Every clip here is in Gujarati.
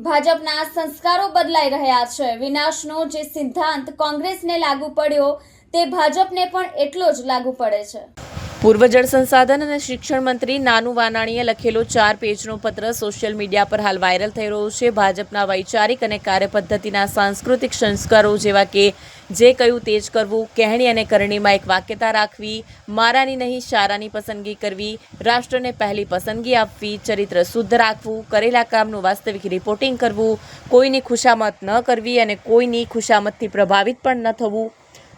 ભાજપના સંસ્કારો બદલાઈ રહ્યા છે. વિનાશનો જે સિદ્ધાંત કોંગ્રેસને લાગુ પડ્યો, તે ભાજપને પણ એટલો જ લાગુ પડે છે. પૂર્વ જળ સંસાધન અને શિક્ષણ મંત્રી નાનુ વાનાણીએ લખેલો ચાર પેજનો પત્ર સોશિયલ મીડિયા પર હાલ વાયરલ થઈ રહ્યો છે. ભાજપના વૈચારિક અને કાર્યપદ્ધતિના સાંસ્કૃતિક સંસ્કારો જેવા કે જે કયું તેજ કરવું, કહેણી અને કરણીમાં એક વાક્યતા રાખવી, મારાની નહીં, શારાની પસંદગી કરવી, રાષ્ટ્રને પહેલી પસંદગી આપવી, ચરિત્ર શુદ્ધ રાખવું, કરેલા કામનું વાસ્તવિક રિપોર્ટિંગ કરવું, કોઈની ખુશામત ન કરવી અને કોઈની ખુશામતથી પ્રભાવિત પણ ન થવું.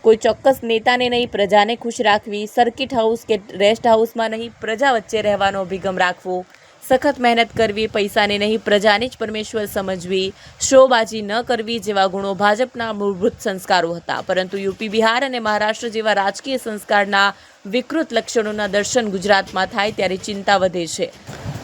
કોઈ ચોક્કસ નેતાને નહીં, પ્રજાને ખુશ રાખવી, સર્કિટ હાઉસ કે રેસ્ટ હાઉસમાં નહીં, પ્રજા વચ્ચે રહેવાનો અભિગમ રાખવો. સખત મહેનત કરવી, પૈસાને નહીં, પ્રજાને જ પરમેશ્વર સમજવી. શોબાજી ન કરવી જેવા ગુણો ભાજપના મૂળભૂત સંસ્કારો હતા. પરંતુ યુપી, બિહાર અને મહારાષ્ટ્ર જેવા રાજકીય સંસ્કારના વિકૃત લક્ષણોના દર્શન ગુજરાતમાં થાય ત્યારે ચિંતા વધે છે.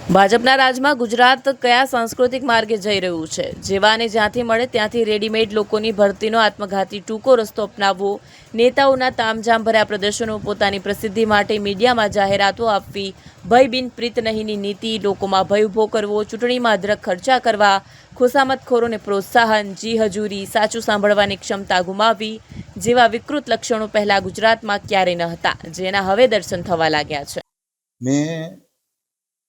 ભાજપના રાજમાં ગુજરાત કયા સાંસ્કૃતિક માર્ગે જઈ રહ્યું છે? જેવાને જ્યાંથી મળે ત્યાંથી રેડીમેડ લોકોની ભરતીનો આત્મઘાતી ટૂંકો રસ્તો અપનાવવો, નેતાઓના તામઝામ ભર્યા પ્રદર્શનો પોતાની પ્રસિદ્ધિ માટે મીડિયામાં જાહેરાતો આપવી, ભય બિન પ્રીત નહીંની નીતિ લોકોમાં ભય ઊભો કરવો, ચૂંટણીમાં અદ્રક ખર્ચા કરવા ખુશામતખોરોને પ્રોત્સાહન જી હજૂરી સાચું સાંભળવાની ક્ષમતા ગુમાવી જેવા વિકૃત લક્ષણો પહેલા ગુજરાતમાં ક્યારેય ન હતા, જેના હવે દર્શન થવા લાગ્યા છે. મેં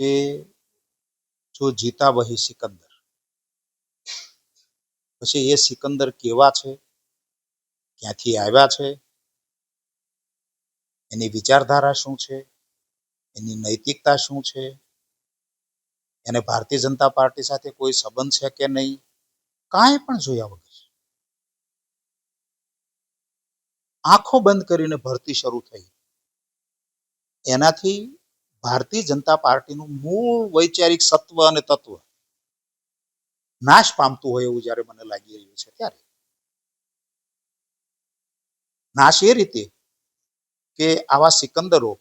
કે જો જીતા વહી સિકંદર. પછી એ સિકંદર કેવા છે? ક્યાંથી આવ્યા છે? એની વિચારધારા શું છે? એની નૈતિકતા શું છે? એને ભારતીય જનતા પાર્ટી સાથે કોઈ સંબંધ છે કે નહીં? કાંઈ પણ જોયા વગર. આંખો બંધ કરીને ભરતી શરૂ થઈ. એનાથી ભારતીય જનતા પાર્ટીનું મૂળ વૈચારિક સત્વ અને તત્વ નાશ પામતું હોય એવું જ્યારે મને લાગી રહ્યું છે ત્યારે નાશ એ રીતે કે આવા સિકંદરો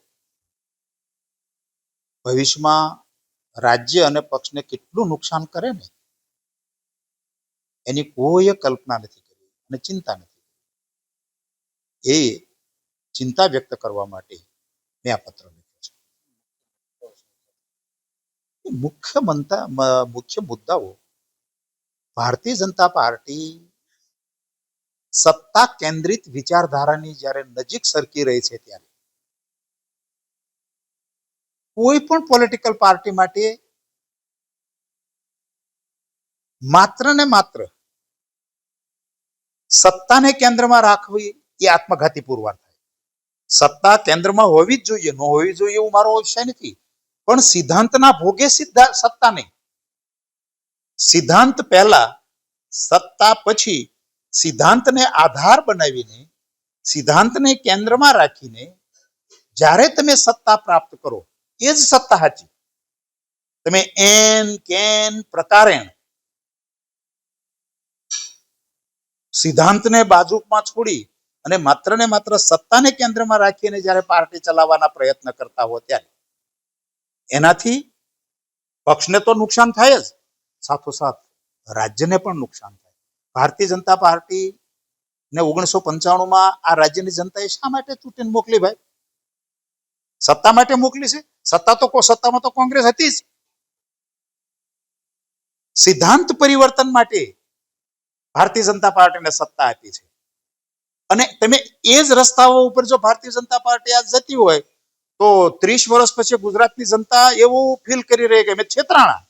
ભવિષ્યમાં રાજ્ય અને પક્ષને કેટલું નુકસાન કરે ને, એની કોઈ કલ્પના નથી કરી અને ચિંતા નથી. એ ચિંતા વ્યક્ત કરવા માટે મેં આ પત્ર લખ્યો છે મુખ્ય મંતા મુખ્ય મુદ્દાઓ. ભારતીય જનતા પાર્ટી સત્તા કેન્દ્રિત વિચારધારાની જ્યારે નજીક સરકી રહી છે ત્યારે કોઈ પણ પોલિટિકલ પાર્ટી માટે માત્ર ને માત્ર સત્તાને કેન્દ્રમાં રાખવી એ આત્મઘાતી પુરવાર થાય. સત્તા કેન્દ્રમાં હોવી જ જોઈએ, ન હોવી જોઈએ એવું મારો વિષય નથી. પણ સિદ્ધાંતના ભોગે સિદ્ધા સત્તા નહીં. સિદ્ધાંત પહેલા, સત્તા પછી સિદ્ધાંતને આધાર બનાવીને, સિદ્ધાંતને કેન્દ્રમાં રાખીને જ્યારે તમે સત્તા પ્રાપ્ત કરો, એ જ સત્તા સાચી. તમે એન, કેન, પ્રકારેણ સિદ્ધાંતને બાજુમાં છોડી અને માત્ર ને માત્ર સત્તાને કેન્દ્રમાં રાખીને જ્યારે પાર્ટી ચલાવવાના પ્રયત્ન કરતા હો ત્યારે એનાથી પક્ષને તો નુકસાન થાય જ. સાથોસાથ રાજ્યને પણ નુકસાન થાય. ભારતીય જનતા પાર્ટી ને ઓગણીસો પંચાણુંમાં આ રાજ્યની જનતાએ શા માટે ચૂંટીને મોકલી ભાઈ? સત્તા માટે મોકલી છે? સત્તા તો સત્તામાં તો કોંગ્રેસ હતી જ. સિદ્ધાંત પરિવર્તન માટે ભારતીય જનતા પાર્ટીને સત્તા આપી છે. અને તમે એ જ રસ્તાઓ ઉપર જો ભારતીય જનતા પાર્ટી આજ જતી હોય તો ત્રીસ વર્ષ પછી ગુજરાતની જનતા એવું ફીલ કરી રહી કે અમે છેતરાણા.